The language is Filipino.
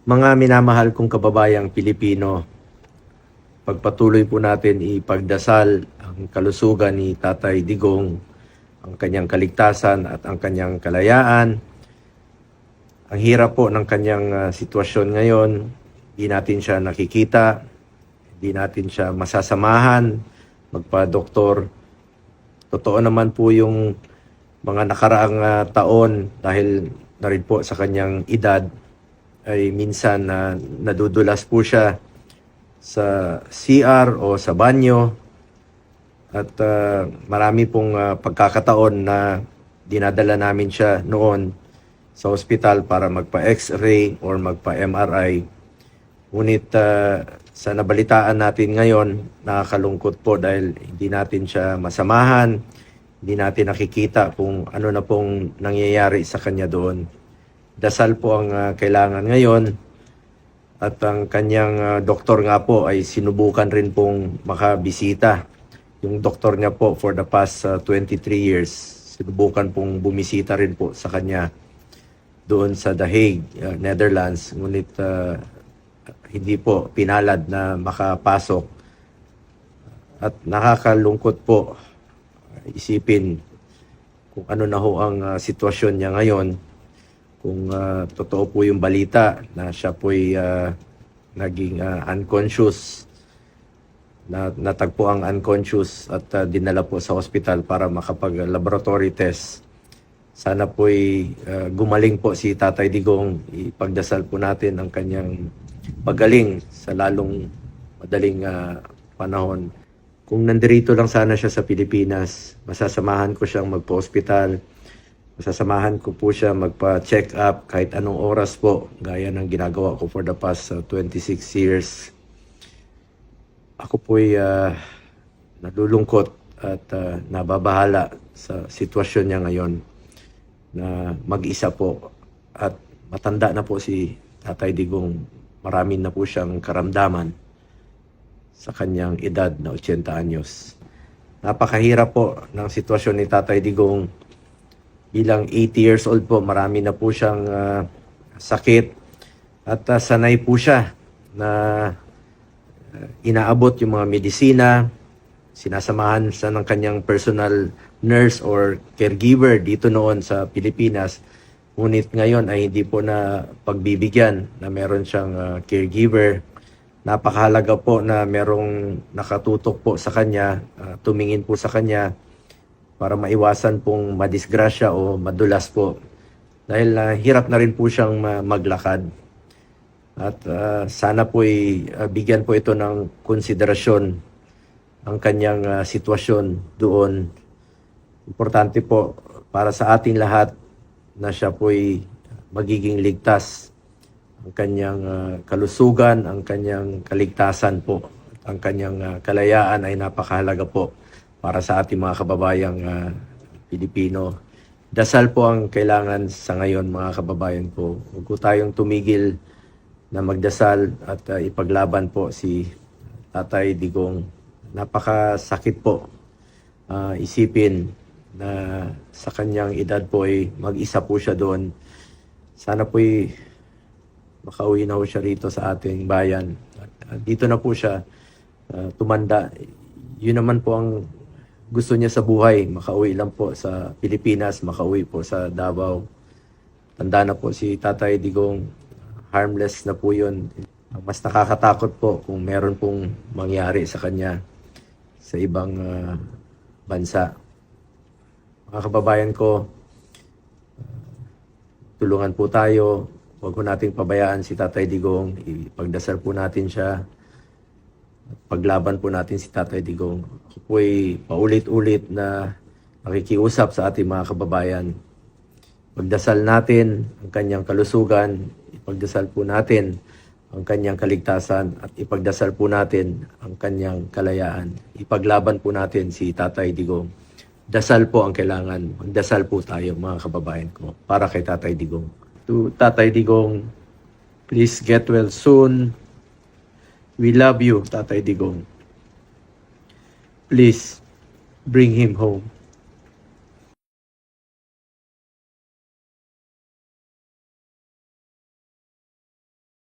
Mga minamahal kong kababayang Pilipino, pagpatuloy po natin ipagdasal ang kalusugan ni Tatay Digong, ang kanyang kaligtasan at ang kanyang kalayaan. Ang hirap po ng kanyang ah, sitwasyon ngayon, hindi natin siya nakikita, hindi natin siya masasamahan, magpa-doktor. Totoo naman po yung mga nakaraang ah, taon dahil na rin po sa kanyang edad ay minsan na nadudulas po siya sa CR o sa banyo at ah, marami pong ah, pagkakataon na dinadala namin siya noon sa ospital para magpa-X-ray or magpa-MRI. Ngunit ah, sa nabalitaan natin ngayon, nakakalungkot po dahil hindi natin siya masamahan, hindi natin nakikita kung ano na pong nangyayari sa kanya doon. Dasal po ang ah, kailangan ngayon at ang kanyang ah, doktor nga po ay sinubukan rin pong makabisita. Yung doktor niya po for the past ah, 23 years, sinubukan pong bumisita rin po sa kanya doon sa The Hague, ah, Netherlands. Ngunit ah, hindi po pinalad na makapasok. At nakakalungkot po isipin kung ano na ho ang ah, sitwasyon niya ngayon. Kung ah, totoo po yung balita na siya po'y ah, naging ah, unconscious, na natagpo ang unconscious at ah, dinala po sa hospital para makapag-laboratory test. Sana po'y ah, gumaling po si Tatay Digong. Ipagdasal po natin ang kanyang pagaling sa lalong madaling ah, panahon. Kung nandirito lang sana siya sa Pilipinas, masasamahan ko siyang magpa-hospital. Masasamahan ko po siya magpa-check up kahit anong oras po, gaya ng ginagawa ko for the past uh, 26 years. Ako po'y uh, nalulungkot at uh, nababahala sa sitwasyon niya ngayon na mag-isa po at matanda na po si Tatay Digong. Marami na po siyang karamdaman sa kanyang edad na 80 anyos. Napakahirap po ng sitwasyon ni Tatay Digong bilang 80 years old po, marami na po siyang ah, sakit at ah, sanay po siya na ah, inaabot yung mga medisina, sinasamahan siya ng kanyang personal nurse or caregiver dito noon sa Pilipinas. Ngunit ngayon ay hindi po na pagbibigyan na meron siyang ah, caregiver. Napakahalaga po na merong nakatutok po sa kanya, ah, tumingin po sa kanya para maiwasan pong madisgrasya o madulas po. Dahil ah, hirap na rin po siyang ma- maglakad. At ah, sana po bigyan po ito ng konsiderasyon ang kanyang ah, sitwasyon doon. Importante po para sa ating lahat na siya po'y magiging ligtas. Ang kanyang ah, kalusugan, ang kanyang kaligtasan po, ang kanyang ah, kalayaan ay napakahalaga po para sa ating mga kababayang ah, Pilipino. Dasal po ang kailangan sa ngayon mga kababayan ko. Huwag po tayong tumigil na magdasal at ah, ipaglaban po si Tatay Digong. Napakasakit po ah, isipin na sa kanyang edad po ay mag-isa po siya doon. Sana po ay makauwi na po siya rito sa ating bayan. At, ah, dito na po siya ah, tumanda. Yun naman po ang gusto niya sa buhay. Makauwi lang po sa Pilipinas, makauwi po sa Davao. Tanda na po si Tatay Digong. Harmless na po yun. Mas nakakatakot po kung meron pong mangyari sa kanya sa ibang ah, bansa. Mga kababayan ko, tulungan po tayo. Huwag po nating pabayaan si Tatay Digong. Ipagdasal po natin siya. Paglaban po natin si Tatay Digong. Ako po ay paulit-ulit na nakikiusap sa ating mga kababayan. Pagdasal natin ang kanyang kalusugan. Ipagdasal po natin ang kanyang kaligtasan at ipagdasal po natin ang kanyang kalayaan. Ipaglaban po natin si Tatay Digong. Dasal po ang kailangan. Magdasal po tayo mga kababayan ko para kay Tatay Digong. To Tatay Digong, please get well soon. We love you, Tatay Digong. Please bring him home.